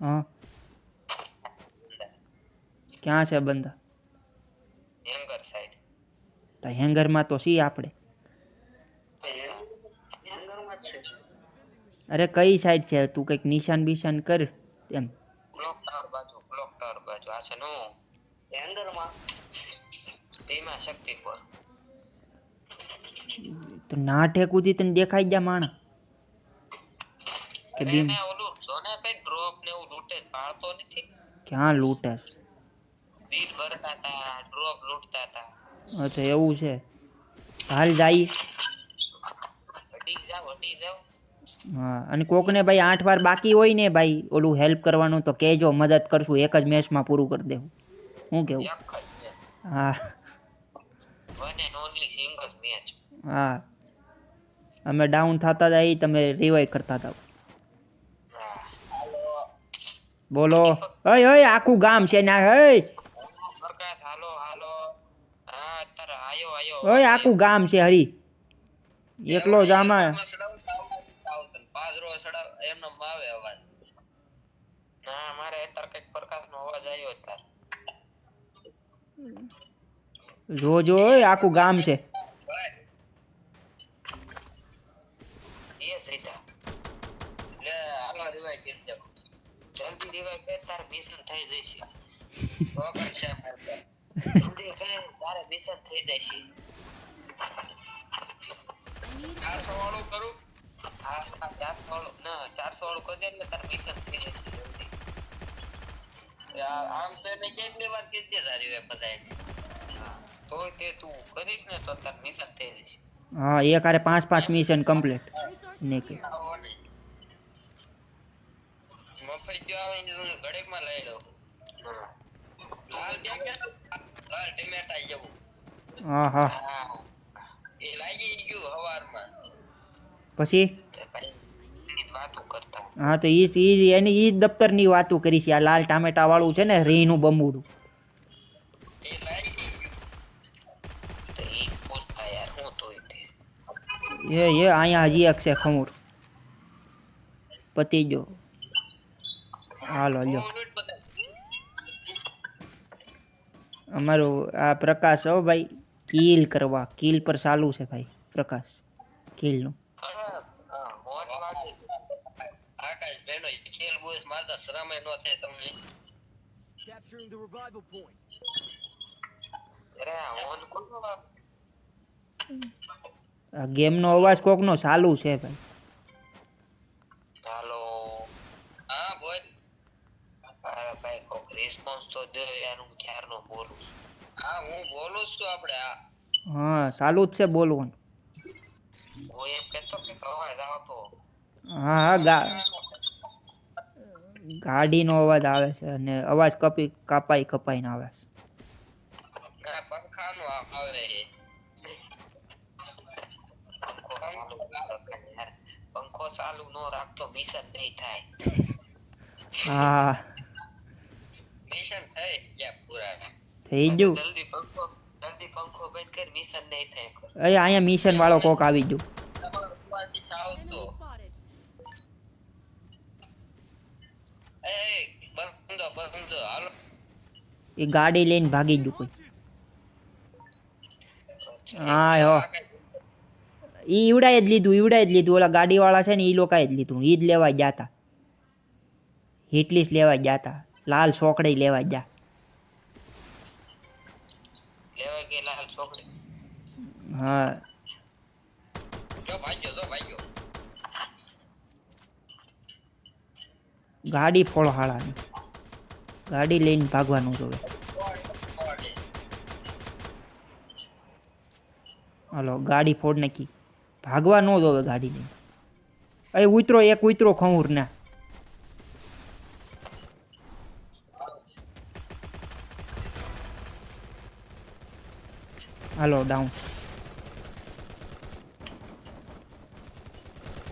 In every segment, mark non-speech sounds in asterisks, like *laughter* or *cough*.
હા. ક્યાં છે બંદા હેંગર સાઈડ તો હેંગરમાં તો સી આપણે. હેંગરમાં જ છે અરે કઈ સાઈડ છે? તું કંઈક નિશાન બિશાન કર એમ. ક્લોક ટાવર બાજુ ક્લોક ટાવર બાજુ. આ છે નો. હેંગરમાં? તેમાં શક્તિ કોર તો ના ઠેકુથી તને દેખાઈ ગયા માણા કે બીમ ક્યાં લૂંટે. છે? બીટ ભરતા હતા ડ્રોપ લૂંટતા હતા અચ્છા એવું છે. હાલ જાય. હા અને કોકને ભાઈ આઠ વાર બાકી હોય ને ભાઈ ઓલું હેલ્પ કરવાનું તો કહેજો મદદ કરશું એક જ મેચમાં પૂરું કરી દેવું. હું કેવું? હા. હા. અમે ડાઉન થતા જાય તમે રિવાઈવ કરતા હતા બોલો. ઓય ઓય આખું ગામ છે ના પ્રકાશ હાલો હાલો. હા અત્યારે આયો આયો. ઓય આખું ગામ છે હરી. એકલો જ આમાં પાદરો સડાવ એમનો આવે અવાજ. ના મારે અત્યારે કંઈક પ્રકાશનો અવાજ આવ્યો અત્યારે. જો જો ઓય આખું ગામ છે. ના મિશન વાર કીધી તારી તે તું કરીશ ને તો તાર મિશન થઈ જશે હા એ કારે પાંચ પાંચ મિશન કમ્પ્લીટ આવો નહીં. મફત જો આવે ને ઘડીકમાં લઈ લઉં લાલ ટમેટા જેવું. હા હા. હા એ લાગી ગયું હવારમાં. પછી? જ વાતો કરતા. હા તો ઈ ઈ એની ઈ જ દફતરની વાતો કરી છે આ લાલ ટામેટા વાળું છે ને રીનું બમુડું એ એ અહીંયા હજી એક છે ખમૂર. પતી ગયો. હાલો લ્યો હું લૂંટ બધા અમારું આ પ્રકાશ હો ભાઈ, કિલ કરવા. કિલ પર ચાલુ છે ભાઈ, પ્રકાશ. કિલનું. નું ગેમ નો અવાજ શરમે નો ચાલુ છે ભાઈ. હાલો હા બોલ અરે ભાઈ કોક રિસ્પોન્સ તો દે યાર હું ક્યારનો બોલું હા હું બોલું છું આપણે આ હા ચાલુ જ છે બોલવાનું. હું એમ કહેતો કે કવાય જાવ તો હા હા ગાડીનો અવાજ આવે છે અને અવાજ કપી કાપાઈ કપાઈને આવે છે. પંખાનો આવે. પંખો ચાલુ નો રાખતો મિશન નહીં થાય. હા મિશન થઈ ગયા પૂરા થઈ ગયું. જલ્દી પંખો જલ્દી પંખો બંધ કર મિશન નહીં થાય અરે અહીંયા મિશન વાળો કોક આવી ગયો. એ એ, બંધો બંધો હાલો. એ ગાડી લઈને ભાગી ગયું કોઈ. હા હો. ઈ ઈવડાય જ લીધું ઈવડાય જ લીધું. ઓલા ગાડીવાળા છે ને ઈ લોકાએ જ લીધું. ઈ જ લેવા ગયા હતા હિટલીસ લેવા ગયા હતા લાલ સોકડી લેવા ગયા. હા. જો જો ગાડી ફોડો હાળાની ગાડી લઈને ભાગવાનું જોવે. હાલો ગાડી ફોડ નાખી. ભાગવા ન જોવે ગાડી લઈને. એ ઉતરો એક ઉતરો ખમૂર ના. હાલો ડાઉન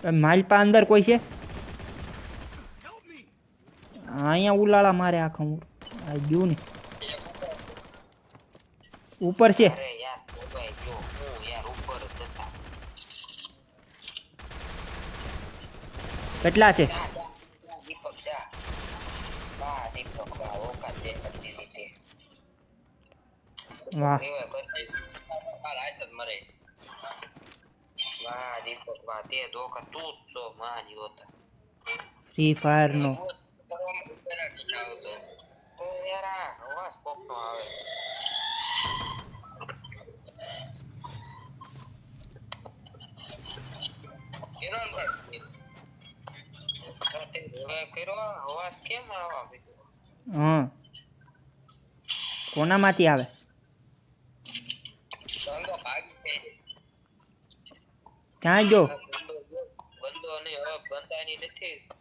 માલપા અંદર કોઈ છે? અહીંયા ઉલાળા મારે આ ખમૂર આ ગયું ને. ઉપર છે. કેટલા છે? કોનામાંથી આવે બંદો ભાગી જાય છે. ક્યાં ગયો બંદો ગયો.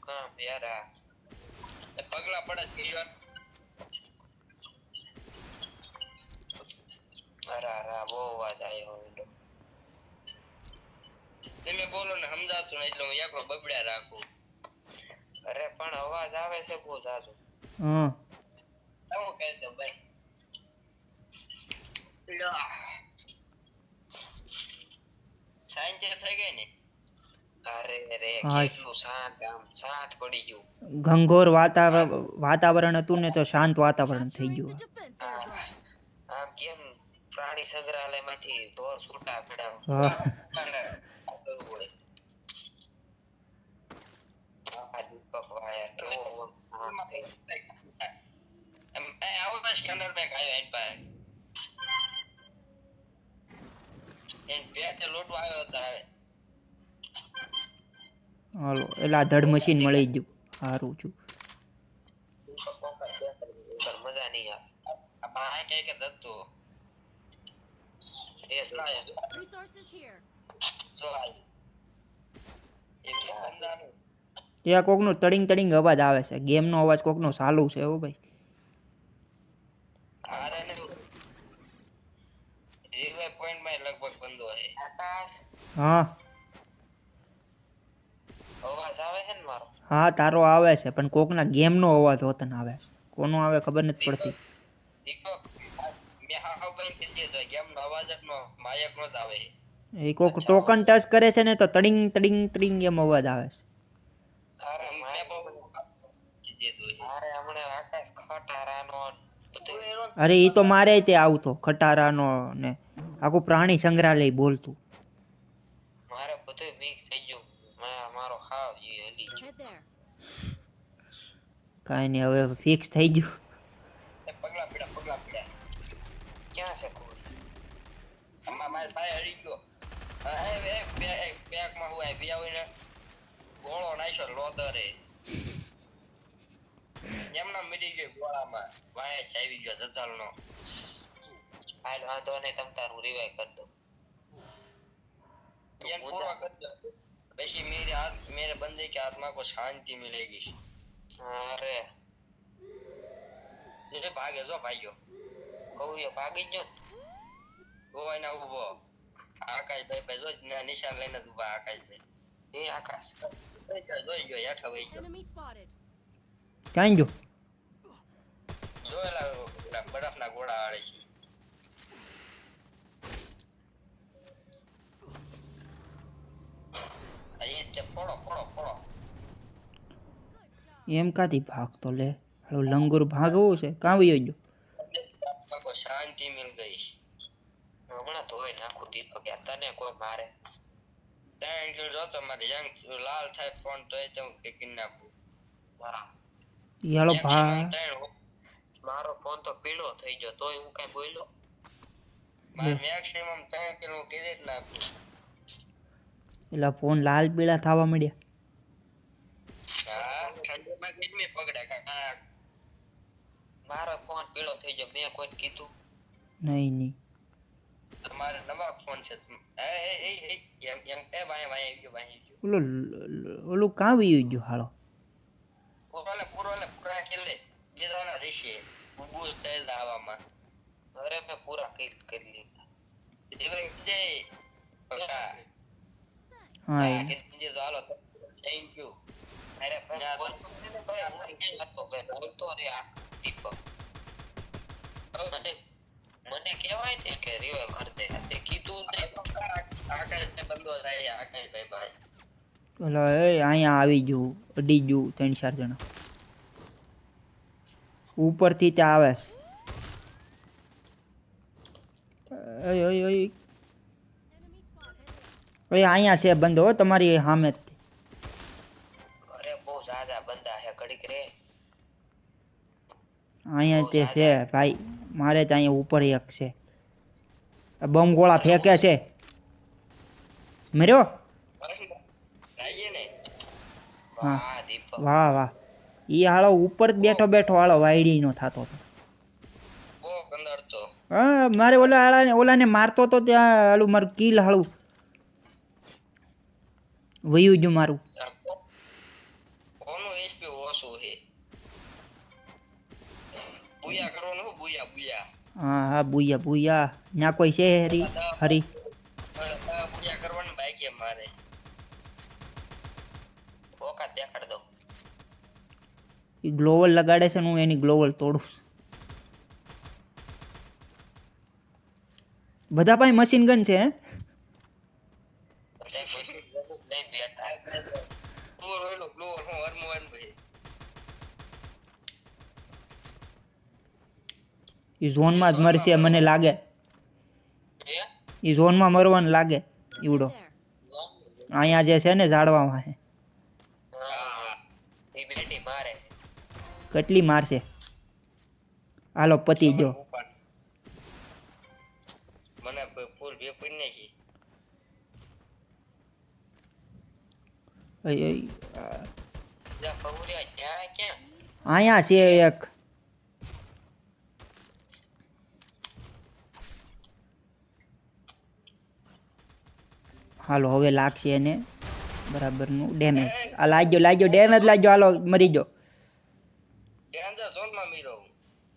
નથી કામ યાર આ. એ પગલા પડે છે યાર અરે અરે બહુ અવાજ આવ્યો વિન્ડો તમે બોલો ને સમજાતું નહીં એટલે હું એકલો બબડ્યા રાખું. અરે પણ અવાજ આવે છે બહુ જાજો હમ. શું કહે છે ભાઈ? લ્યો. થઈ ગઈ ને? ઘંઘોર વાતાવરણ હતું ને તો શાંત વાતાવરણ થઈ ગયું. આમ કેમ પ્રાણી સંગ્રહાલયમાંથી ઢોર છૂટા પડ્યા હા. કરવું હાલો, એટલે આ ધડ મશીન મળી ગયું સારું છું. ત્યાં કોકનો તડિંગ તડિંગ અવાજ આવે છે. ગેમનો અવાજ કોકનો ચાલુ છે હો ભાઈ. હા. હા તારો આવે છે પણ કોકના ગેમનો અવાજ હોતન આવે છે. કોનો આવે ખબર નથી પડતી. નો નો નો. એ કોક ટોકન ટચ કરે છે ને તો તડિંગ તડિંગ તડિંગ એમ અવાજ આવે છે. અરે એ તો મારે તે આવતો ખટારાનો ને. આખું પ્રાણી સંગ્રહાલય બોલતું. મારે બધું મિક્સ થઈ હાવ ઈ હલી ગયો કાંઈ નહીં હવે ફિક્સ થઈ ગયું. એ પગલા પીડા પગલા પીડા. ક્યાં છે કોઈ આમાં મારી ભાઈ હરી ગયો. હા, એ બે બે બેકમાં હું આવી આવીને ગોળો નાખ્યો લોદરે. એમના મરી ગયો ગોળામાં. વાય ચાવી ગયો જજાલનો હાલ વાંધો નહીં તમ તારું રિવાય કરી દો. એમ પૂરો કરી દો. પછી મેરે હાથ मेरे बंदे के आत्मा को शांति मिलेगी अरे એ ભાગે જો ભાઈઓ કૌરિયો ભાગી ગયો ગોવાઈ ના ઉભો આકાશભાઈ ભાઈ જો જ નિશાન લઈને જ ઉભા આકાશભાઈ એ આકાશ જોઈ ગયો, જોઈ ગયો હેઠા વહી ગયો Enemy spotted. ક્યાં ગયો જોયેલા ઓલા બરફના ગોળા આડે છે એમ કાથી ભાગતો લે? હળો લંગુર ભાગવું છે. કાં વયો ગયો? શાંતિ મિલ ગઈ. હમણાં ધોઈ નાખું દીપક તને કોઈ મારે. ડાયન ગયો જો તો મારે યંગ લાલ થાય ફોન તો એ હું કે કિન નાખું. યાળો ભા મારો ફોન તો પીળો થઈ ગયો તોય હું કઈ બોલ્યો. મારે મેક્સિમમ ત્રણ કિલો કેરેટ નાખું. એટલે ફોન લાલ પીળા થવા મળ્યા મારો ફોન પીળો થઈ ગયો મેં કોઈ કીધું. નહીં નહીં. તમારે નવા ફોન છે. એ એ એ એ એમ એમ એ ભાઈ ભાઈ આવી ગયો ભાઈ આવી ગયો. ઓલું ઓલું કાં વયું ગયું હાલો? પૂરોલે પૂરોલે પૂરા કેલે દેશે બુબુસ થઈ દાવામાં અરે મેં પૂરા કિલ કરી લીધા. જય હા તો હાલો થેન્ક યુ અરે ભાઈ બોલતો ને ભાઈ હું ક્યાં હતો ભાઈ બોલતો રે આ દીપક મને કહેવાય છે કે રિવાઈવ કર દે તે કીધું નહીં આકાશ ને બંધો થાય આકાશ ભાઈ ભાઈ એટલે એ અહીંયા આવી ગયું અડી ગયું ત્રણ ચાર જણા ઉપરથી ત્યાં આવે ઓય ઓય ઓય Enemy અહીંયા છે બંધો હો તમારી સામે જ. અરે બહુ ઝાઝા બંધા હે ઘડીક રે. અહીંયા તે છે ભાઈ મારે તો અહીંયા ઉપર એક છે. આ બમ ગોળા ફેંકે છે. મર્યો? હા. વાહ વાહ ઈ હાળો ઉપર બેઠો બેઠો હાળો વાયડી નો થતો હતો. હા મારે ઓલા હાળાને ઓલાને મારતો તો ત્યાં હાલું મારું કિલ હાળું વયું જો મારું. કોનું HP ઓછું છે? બુયા કરો નો બુયા બુયા. હા હા બુયા બુયા. ના કોઈ છે હરી? હરી? બુયા કરવાનું બાઈક મારે ઓકા દેખાડ દો ઈ ગ્લોવલ લગાડે છે ને હું એની ગ્લોવલ તોડું બધા પાસે મશીન ગન છે હે એટલે પછી બધું લઈ બેઠા છે. તું રોયલો ગ્લોવર હું હરમોહન ભાઈ ઈ ઝોનમાં જ મરશે મને લાગે. એ ઝોનમાં મરવાનું લાગે ઈવડો. અહીંયા જે છે ને ઝાડવામાં છે. એ કેટલી મારશે? હાલો પતી ક્યાં અહીંયા છે એક. હાલો હવે લાગશે એને. બરાબરનું ડેમેજ આ લાગ્યો લાગ્યો ડેમેજ લાગ્યો. હાલો મરી ગયો.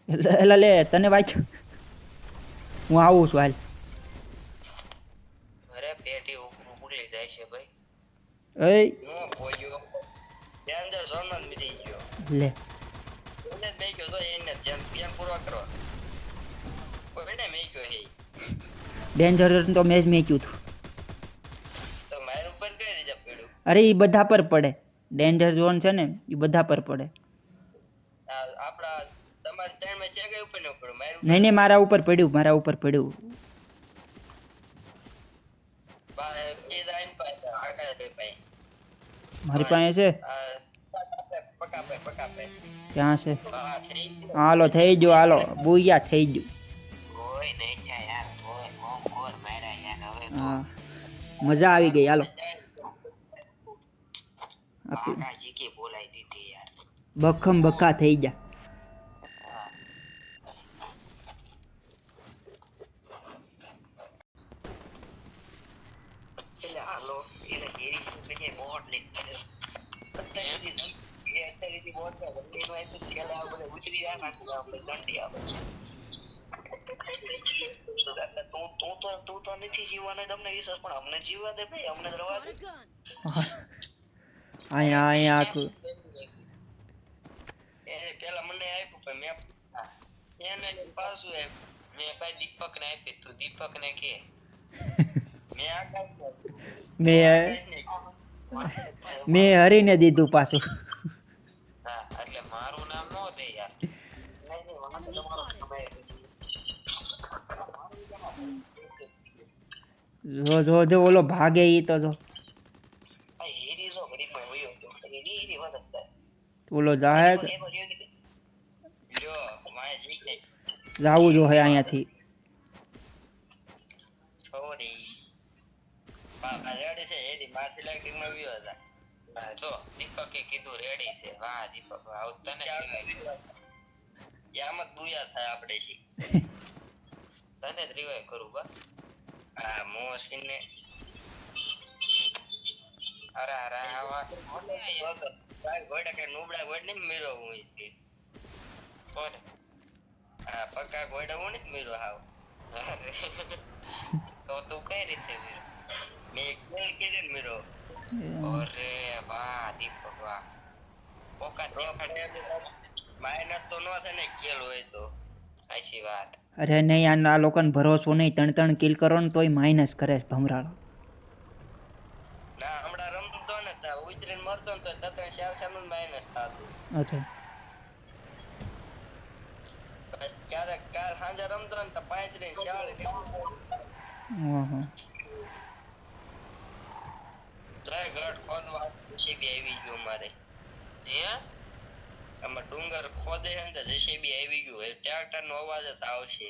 એટલે લે તને વાંચ્યો હું આવું છું હાલ. અરે પેટી ઉગલી જાય છે ભાઈ. એ ડેન્જર લે. તો મેચ ડેન્જર તો મેં જ મેક્યું હતું. અરે એ બધા પર પડે. ડેન્જર ઝોન છે ને એ બધા પર પડે. નહીં નહીં મારા ઉપર પડ્યું મારા ઉપર પડ્યું. મારી પાસે છે? ક્યાં છે? હાલો થઈ ગયો હાલો બુયા થઈ ગયું. મજા આવી ગઈ હાલો. આપી બોલાઈ દીધી યાર. બખમ બખા થઈ ગયા તું તું તો તું તો નથી જીવવાનો તમને વિશ્વાસ પણ અમને જીવવા દે ભાઈ અમને રવા દે. *laughs* અહીંયા અહીંયા આખું. પેલા મને આપ્યું પણ મેં એને પાછું મેં ભાઈ દીપક ને આપી તું દીપક ને કે. મેં મેં મેં હરીને દીધું પાછું. હા એટલે મારું નામ નો દે યાર. જો જો જો ઓલો ભાગે ઈ તો જો. કીધું ready છે. વાહ, દીપક, આવું તને કહેવાય. આમ જ બુયા થાય આપણે તને જ revive કરું બસ. આ મોહસિનને. અરે, અરે, આવા- ભાઈ, ગોડા કે નુબડા ગોડ નહીં મીરો હું ઈ કે. કોને? આ પક્કા ગોડા હું ને મીરો હાવ. તો તું કઈ રીતે મીરો? મેં એક ખેલ કીધી ને મીરો. અરે વાહ, દીપક વાહ. દેખાડે. માઇનસ તો નો થાય ને કેલ હોય તો. આશી વાત. અરે નહીં આ લોકોને ભરોસો નહીં ત્રણ ત્રણ કિલ કરો ને તોય માઇનસ કરે ભમરાળો ના હમણાં રમતો ને તો ઉતરીને મરતો ને તો તત્ણ ચાર ચારનું માઇનસ થતું અચ્છા ક્યારેક કાલ સાંજે રમતો ને તો પાંત્રીસ ચાલીસ ઓહો. ગઢ ખોદવા જેસીબી આવી ગયું અમારે હે આમાં ડુંગર ખોદે છે ને જેસીબી આવી ગયું એ ટ્રેક્ટર નો અવાજ જ આવશે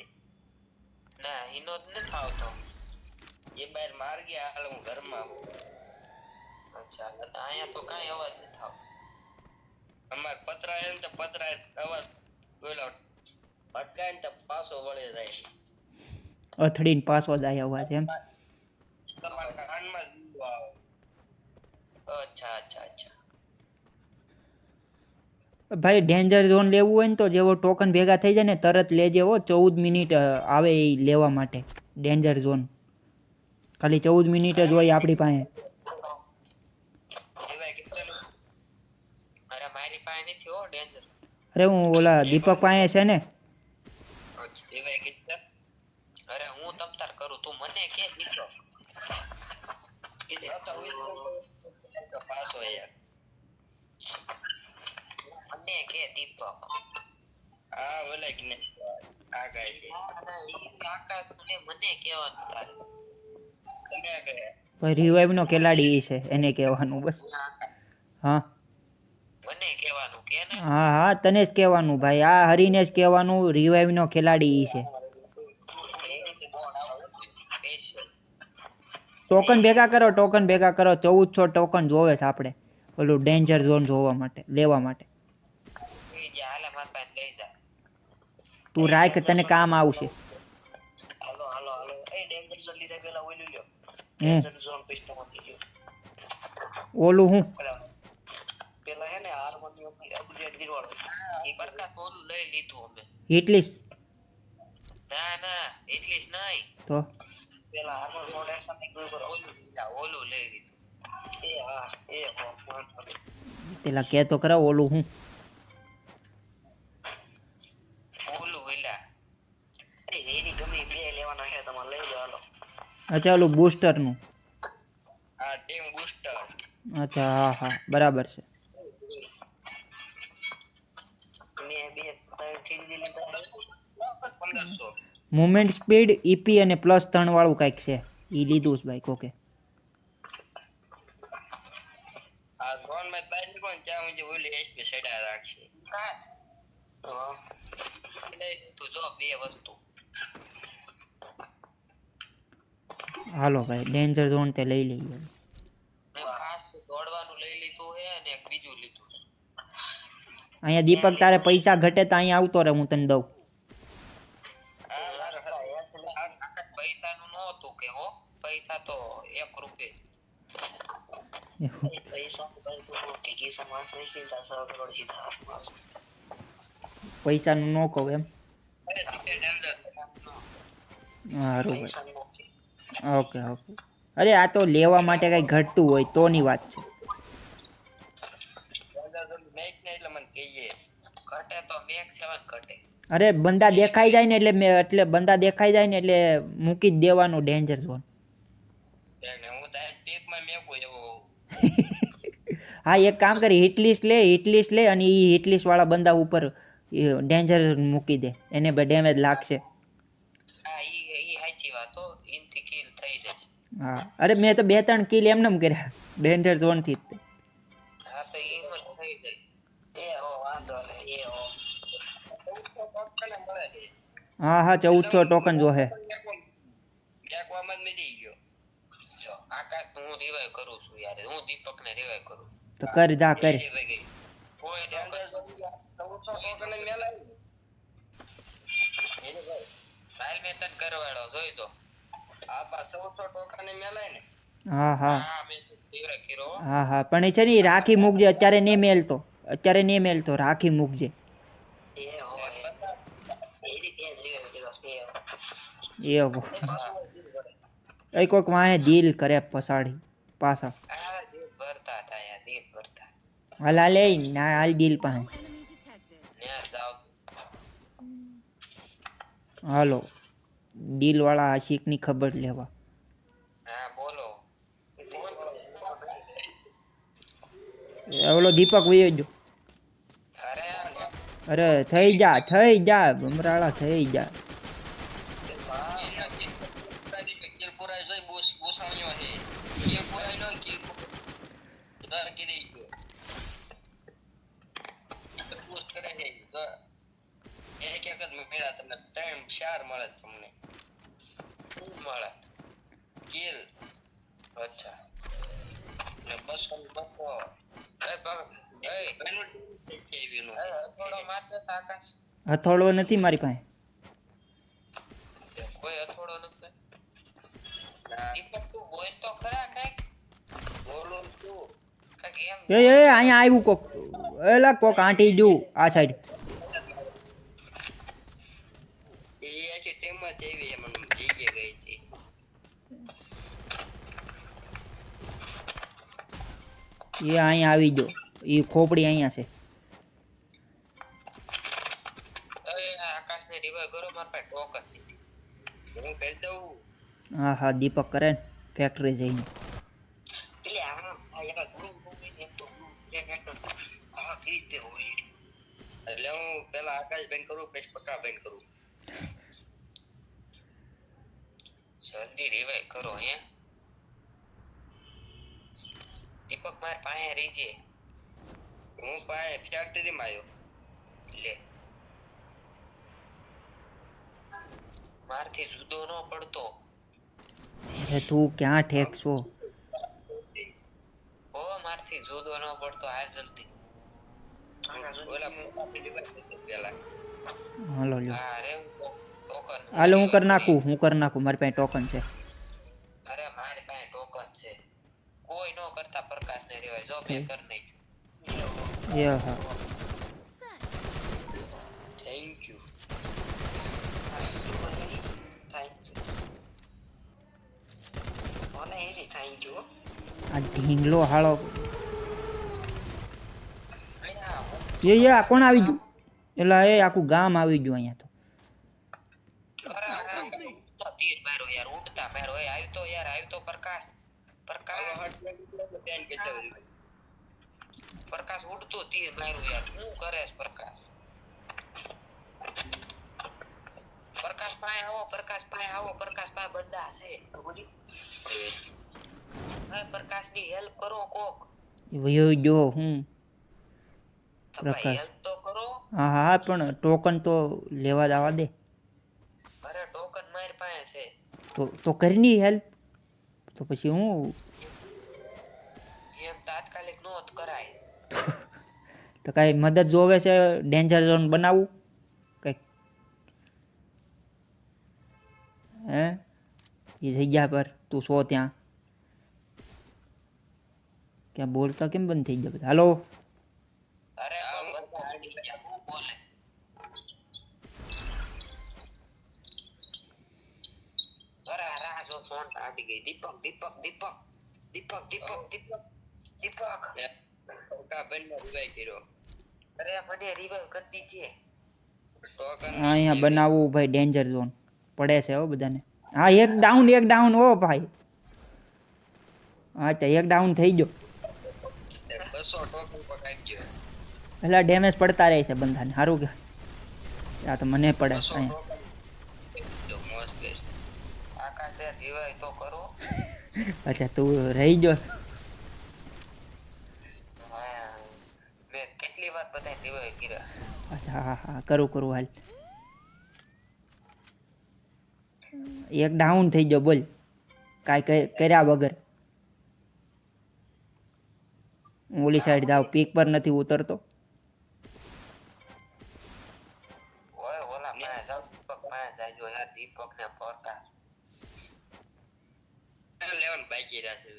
ના એનો જ નથી આવતો એ બહાર માર ગયા હાલ હું ઘરમાં અચ્છા અહીંયા તો કાંઈ અવાજ નથી થતો અમાર પતરા એમ તો પતરા અવાજ બોલો. ભટકાય ને તો પાછો વળી જાય. અથડીને પાછો જાય અવાજ એમ? તમારા કાનમાં જીવો આવે. અચ્છા અચ્છા અચ્છા. ભાઈ ડેન્જર ઝોન લેવું હોય ને તો જેવો ટોકન ભેગા થઈ જાય ને તરત લેજે હો ચૌદ મિનિટ આવે એ લેવા માટે. ડેન્જર ઝોન ખાલી ચૌદ મિનિટ જ હોય આપણી પાસે એવાય કેટલાનું? અરે મારી પાસે નથી હો ડેન્જર અરે હું ઓલા દીપક પાસે છે ને. અરે હું તમ કરું તું મને કે દીધો પાછો યાર મને કે દીપક. હા બોલે કે આ ગાય આકાશ ને મને કહેવાનું તારે. ભાઈ રિવાઇવ નો ખેલાડી છે એને કહેવાનું બસ. હા. હા હા તને જ કહેવાનું ભાઈ. આ હરીને જ કહેવાનું રિવાઇવ નો ખેલાડી ઈ છે. ટોકન ભેગા કરો ટોકન ભેગા કરો. ચૌદસો ટોકન જોવે છે આપણે. ઓલું ડેન્જર ઝોન જોવા માટે લેવા માટે. તું રાખ તને કામ આવશે. ઓલું હે? ને લઈ લીધું અમે. એટલીસ? ના ના નહીં. તો? પેલા મોડેશનની ઓલું લીધા. ઓલું લઈ લીધું. એ હા એ પેલા કે તો કરા ઓલું હું? ઓલું વિલા એ એની ગમે બે લેવાના છે તમારે લઈ લો હાલો. અચ્છા ઓલું બૂસ્ટરનું આ ટીમ બૂસ્ટર અચ્છા હા હા બરાબર છે મેં બે ત્રણ ખરીદી લીધા પંદરસો મુવમેન્ટ સ્પીડ ઈપી અને પ્લસ ત્રણ વાળું કંઈક છે. ઈ લીધું છે બાઈક હા વસ્તુ. હાલો ભાઈ ડેન્જર ઝોન તે લઈ લઈએ. દોડવાનું લઈ લીધું છે અને એક બીજું લીધું અહીંયા દીપક તારે પૈસા ઘટે તો અહીંયા આવતો રહે હું તને દઉં. પૈસા નું નો તો તા ન કહું. એમ સારું ઓકે ઓકે. અરે આ તો લેવા માટે કઈ ઘટતું હોય તોની વાત છે. એટલે મને કહીએ ઘટે તો મેક્સ સેવન ઘટે. અરે બંદા દેખાઈ જાય ને એટલે મે એટલે બંદા દેખાઈ જાય ને એટલે મૂકી જ દેવાનું ડેન્જર ઝોન હું તો સ્પીકમાં મેકું એવો. *laughs* હા એક કામ કરી હિટ લિસ્ટ લે હિટ લિસ્ટ લે અને એ હિટ લિસ્ટ વાળા બંદા ઉપર ડેન્જર મૂકી દે. એને ડેમેજ લાગશે. હા ઈ ઈ સાચી વાત હો ઇનથી કિલ થઈ જાય. હા અરે મેં તો બે ત્રણ કિલ એમનેમ કર્યા ડેન્જર ઝોનથી હા હા ચૌદસો ટોકન જોહે આકાશ હું. રિવાઈવ કરું છું યાર હું દીપકને રિવાઈવ કરું તો કર જા, કર. ને. હા. હા પણ એ છે ને રાખી મૂકજે. અત્યારે નહીં મેલતો. અત્યારે નહીં મેલતો. રાખી મૂકજે એ હોય એની ત્યાં જ રિવાઈવ કર્યો છે એવું. એ કોઈક વાંહે દિલ કરે પસાડી પાછળ. હાલ હાલ એ ના હાલ દિલ પાસે. હાલો દિલ વાળા આશિકની ખબર લેવા. બોલો. ઓલો દીપક વયો જો અરે અરે થઈ જા થઈ જા ભમરાળા થઈ જા કિલ પુરાય જોઈ બોસ બોસાણ્યો છે કિલ પુરાય નો કિલ દર કરી ગયો બોસ કરે છે તો એક જ મેળા તમને ત્રણ ચાર મળે તમને. મળે. કિલ અચ્છા. ને બસો. બસો હથોડો નથી મારી પાસે. કોઈ હથોડો નથી? દીપક તું બોલ તો ખરા કંઈક. બોલું તું કંઈક એમ એ એ અહીંયા આવ્યું કોક. એલા કોક આંટી જુ આ સાઈડ આખી ટીમ જ એવી એમ જીગે ગઈ હતી. એ અહીંયા આવી ગયો. એ ખોપડી અહીંયા છે. આકાશને રિવાઈવ કરો મારા પાસે ટોક હતી હું દઉં. હા હા દીપક કરે ને ફેક્ટરી જઈને. એટલે આ એના ગુરુ ને તો આ હોય. એટલે હું પેલા આકાશ બેન કરું પછી પક્કા બેન કરું. જલ્દી રિવાઈ કરો હે? દીપક માર પાસે રીજે હું પાસે ફેક્ટરીમાં આવ્યો. લે. મારથી જુદો ન પડતો. એ તું ક્યાં ઠેક છો? ઓ મારથી જુદો ન પડતો. હાલ જલ્દી. ઓલા પેલી પેલા. હાલો લ્યો. હા રે હાલો હું કરી નાખું હું કરી નાખું મારી પાસે ટોકન છે. અરે મારી પાસે ટોકન છે. કોઈ નો કરતા પ્રકાશ ને રેવાય જો મેં કર નહીં એ હા. થેન્ક યુ થેન્ક યુ આ ઢીંગલો હાળો. એ યા કોણ આવી ગયું? એલા એ આખું ગામ આવી ગયું અહીંયા તો તીર મારો યાર ઉડતા મારો એ આવ્યો તો યાર આવ્યો તો પ્રકાશ પ્રકાશ પ્રકાશ ઉડતો મારું યાર. શું કરે છે પ્રકાશ? પ્રકાશ પાસે આવો પ્રકાશ પાસે આવો પ્રકાશ પાસે બધા છે. હવે પ્રકાશની હેલ્પ કરો કોક. વયો ગયો હું. પ્રકાશ. તો કરો. હા હા પણ ટોકન તો લેવા જવા દે. અરે ટોકન મારી પાસે છે. તો તો કરીની હેલ્પ તો પછી હું? એમ તાત્કાલિક નો કરાય. *laughs* તો કાંઈ મદદ જોવે છે ડેન્જર ઝોન બનાવવું? કંઈક હે? એ જગ્યા પર તું સો ત્યાં? ક્યાં બોલતા કેમ બંધ થઈ ગયા બધા? હાલો? અરે પણ બધા હાડી ગયા હું બોલે? અરે રાહ જો ફોન કાઢી ગઈ. દીપક દીપક દીપક દીપક દીપક દીપક દીપક. ટોકા બેન રિવાઈવ કર્યો? અરે મને રિવાઈવ કરી દીજે અહીંયા બનાવવું ભાઈ ડેન્જર ઝોન પડે છે હો બધાને. હા એક ડાઉન એક ડાઉન ઓ ભાઈ. અચ્છા એક ડાઉન થઈ ગયો. પેલા ડેમેજ પડતા રહે છે બંધાને. સારું કે. આ તો મને પડે અહીંયા. *laughs* અચ્છા તું રહી ગયો હા મેં કેટલી વાર બધા રિવાઈવ કર્યા. અચ્છા હા હા કરું કરું હાલ. એક ડાઉન થઈ ગયો બોલ. કાંઈ કર્યા વગર. ઓલી સાઈડ જાવ પીક પર નથી ઉતરતો. દીપક ને પ્રકાશ લેવન બાકી રહ્યા છે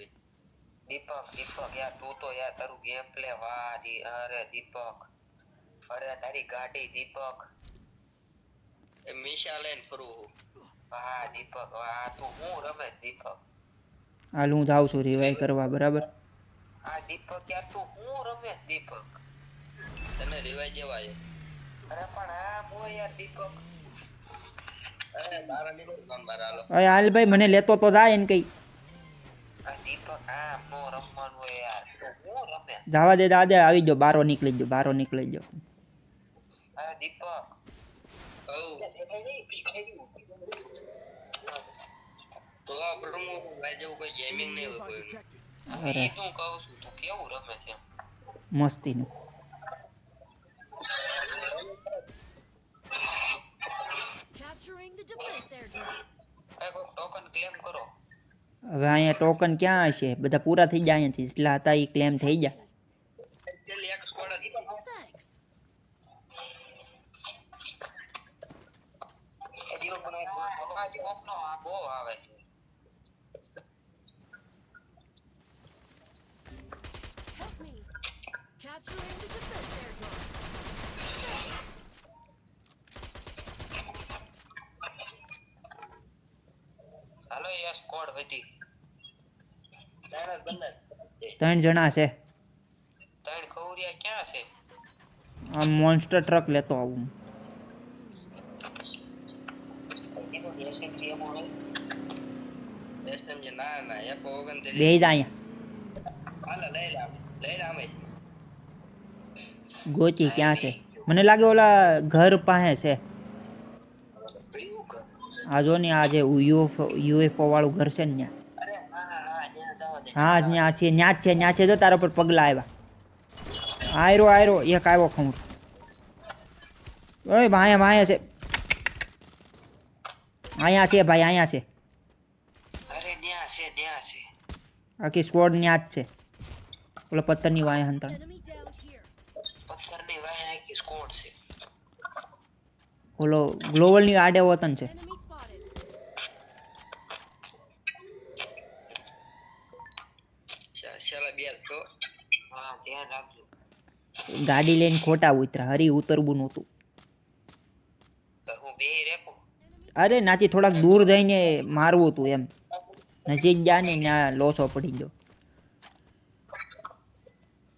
દીપક દીપક યાર તું તો યાર તારું ગેમ પ્લે વાહ દી અરે દીપક. અરે તારી ગાડી દીપક. એ મીશા લઈને ફરું વાહ દીપક વાહ તું હું રમેશ દીપક? હાલ હું જાઉં છું રિવાઈ કરવા બરાબર? હા દીપક યાર તું હું રમેશ દીપક? તને રિવાઈ જેવાય અરે પણ હા મો યાર દીપક. અરે બારા નીકળ બાર હાલો. અરે હાલ ભાઈ મને લેતો તો જાય ને કઈ. જવા દે દાદા આવી જો બારો નીકળી જો બારો નીકળી જો આ દીપક. તો આ પ્રમો ભાઈ જેવું કોઈ ગેમિંગ નહીં હોય કોઈ અરે. ઈ કહું છું તું કેવું રમે છે? મસ્તીનું. Capturing the defense airdrop. Token claim કરો? હવે અહીંયા ટોકન ક્યાં હશે બધા પૂરા થઈ જાય અહીંયાથી જેટલા હતા એ ક્લેમ થઈ જાય પેલી એક સ્કોડ જ Thanks. અવાજ કોકનો આ બહુ આવે છે Help me. Capturing the defense airdrop. હાલો યસ કોડ વધી. ત્રણ જણા છે. ત્રણ ખવરિયા ક્યાં છે? આ મોન્સ્ટર ટ્રક લેતો આવું. બે જ અહીંયા. ગોચી ક્યાં છે? મને લાગે ઓલા ઘર પાસે છે? આ જો ને આ જે યુએફઓ યુએફઓ વાળું ઘર છે ને ત્યાં. હા ત્યાં છે ત્યાં જ છે ત્યાં છે જો તારા પર પગલા આવ્યા આયરો આયરો એક આવ્યો ખમર ઓય ભાઈ ભાઈ છે. અહીંયા છે ભાઈ અહીંયા છે. આખી સ્કોડ ત્યાં જ છે. ઓલો પથ્થરની વાય હંતણ. પથ્થરની વાય આખી સ્કોડ છે. ઓલો ગ્લોબલની આડે વતન છે Enemy spotted. ચા- ચાલો બે છો હા ધ્યાન રાખજો ગાડી લઈને ખોટા ઉતરા. હરી ઉતરવું નહોતું. તો અરે નાથી થોડાક દૂર જઈને મારવું હતું એમ. નજીક જા ને ત્યાં લોસો પડી ગયો.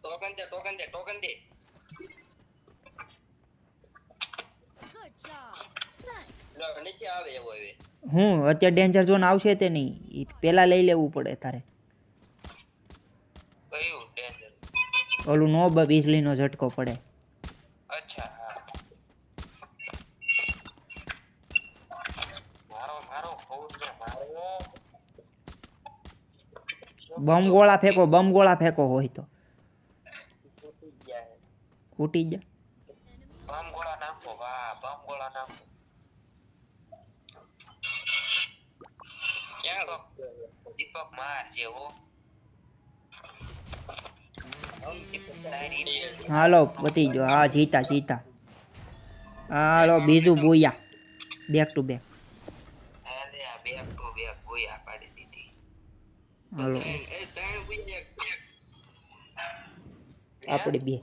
ટોકન દે ટોકન દે ટોકન દે. Good job. Thanks. લો નીચે આવે એવો હવે. હું અત્યારે ડેન્જર ઝોન આવશે તે નહીં. ઈ પેલા લઈ લેવું પડે તારે કયું ડેન્જર ઓલું નો બ વીજળીનો ઝટકો પડે. અચ્છા બમ ગોળા ફેંકો બમ ગોળા ફેંકો હોય તો. ખૂટી જા બમ ગોળા નાખો વાહ બમ ગોળા નાખો. ક્યાં દીપક માર તારી હાલો પતી ગયો. હા જીતા જીતા. હાલો બીજું બોયા back to back back to back Goya પાડી દીધી. હાલો. એ ત્રણ ગુંજે આપણે બે.